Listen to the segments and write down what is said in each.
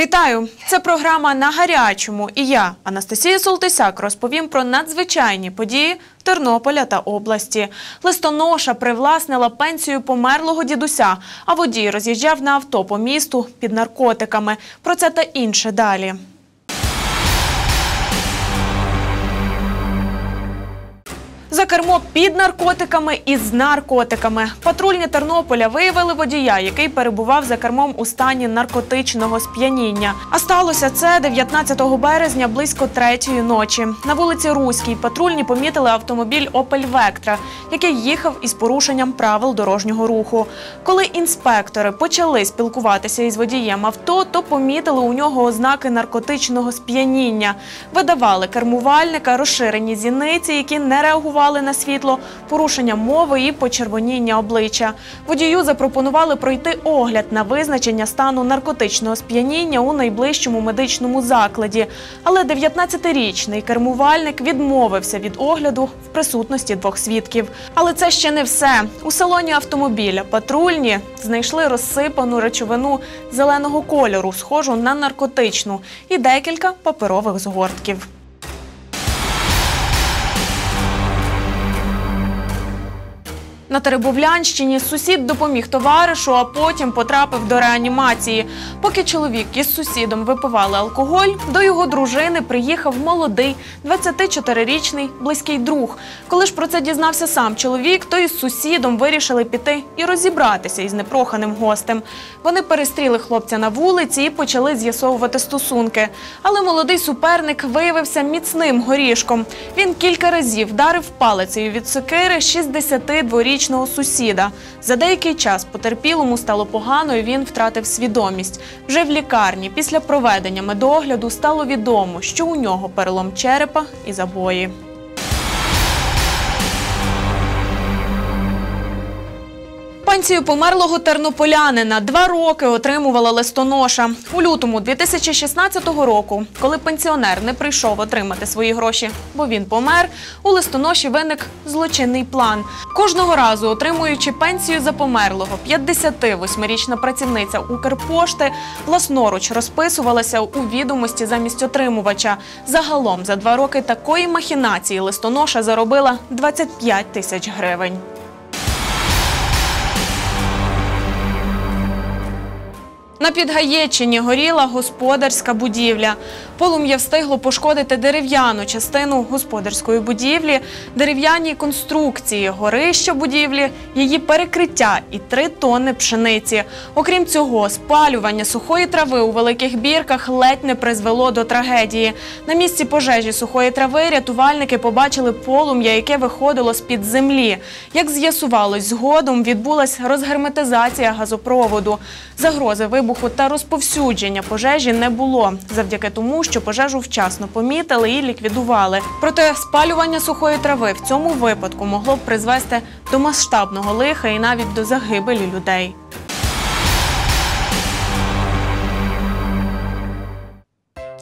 Вітаю! Це програма на гарячому. І я, Анастасія Солтисяк, розповім про надзвичайні події Тернополя та області. Листоноша привласнила пенсію померлого дідуся, а водій роз'їжджав на авто по місту під наркотиками. Про це та інше далі. За кермо під наркотиками і з наркотиками. Патрульні Тернополя виявили водія, який перебував за кермом у стані наркотичного сп'яніння. А сталося це 19 березня близько третьої ночі. На вулиці Руській патрульні помітили автомобіль Опель Вектра, який їхав із порушенням правил дорожнього руху. Коли інспектори почали спілкуватися із водієм авто, то помітили у нього ознаки наркотичного сп'яніння. Видавали кермувальника, розширені зіниці, які не реагували на світло, порушення мови і почервоніння обличчя. Водію запропонували пройти огляд на визначення стану наркотичного сп'яніння у найближчому медичному закладі. Але 19-річний кермувальник відмовився від огляду в присутності двох свідків. Але це ще не все. У салоні автомобіля патрульні знайшли розсипану речовину зеленого кольору, схожу на наркотичну, і декілька паперових згортків. На Теребовлянщині сусід допоміг товаришу, а потім потрапив до реанімації. Поки чоловік із сусідом випивали алкоголь, до його дружини приїхав молодий 24-річний близький друг. Коли ж про це дізнався сам чоловік, то із сусідом вирішили піти і розібратися із непроханим гостем. Вони перестріли хлопця на вулиці і почали з'ясовувати стосунки. Але молодий суперник виявився міцним горішком. Він кілька разів вдарив палицею від сокири 62-річного сусіда. За деякий час потерпілому стало погано і він втратив свідомість. Вже в лікарні після проведення медогляду стало відомо, що у нього перелом черепа і забої. Пенсію померлого тернополянина два роки отримувала листоноша. У лютому 2016 року, коли пенсіонер не прийшов отримати свої гроші, бо він помер, у листоноші виник злочинний план. Кожного разу, отримуючи пенсію за померлого, 58-річна працівниця Укрпошти власноруч розписувалася у відомості замість отримувача. Загалом за два роки такої махінації листоноша заробила 25 тисяч гривень. На Підгаєччині горіла господарська будівля. Полум'я встигло пошкодити дерев'яну частину господарської будівлі, дерев'яні конструкції, горище будівлі, її перекриття і три тонни пшениці. Окрім цього, спалювання сухої трави у великих бірках ледь не призвело до трагедії. На місці пожежі сухої трави рятувальники побачили полум'я, яке виходило з-під землі. Як з'ясувалось, згодом відбулась розгерметизація газопроводу. Загрози вибуху та розповсюдження пожежі не було завдяки тому, що пожежу вчасно помітили і ліквідували. Проте спалювання сухої трави в цьому випадку могло б призвести до масштабного лиха і навіть до загибелі людей.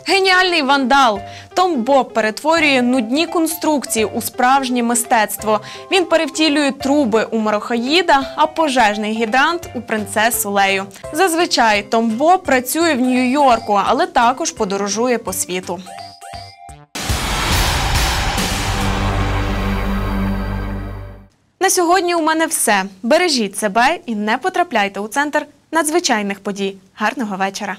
Геніальний вандал Том Боб перетворює нудні конструкції у справжнє мистецтво. Він перевтілює труби у марохаїда, а пожежний гідрант у принцесу Лею. Зазвичай Том Боб працює в Нью-Йорку, але також подорожує по світу. На сьогодні у мене все. Бережіть себе і не потрапляйте у центр надзвичайних подій. Гарного вечора!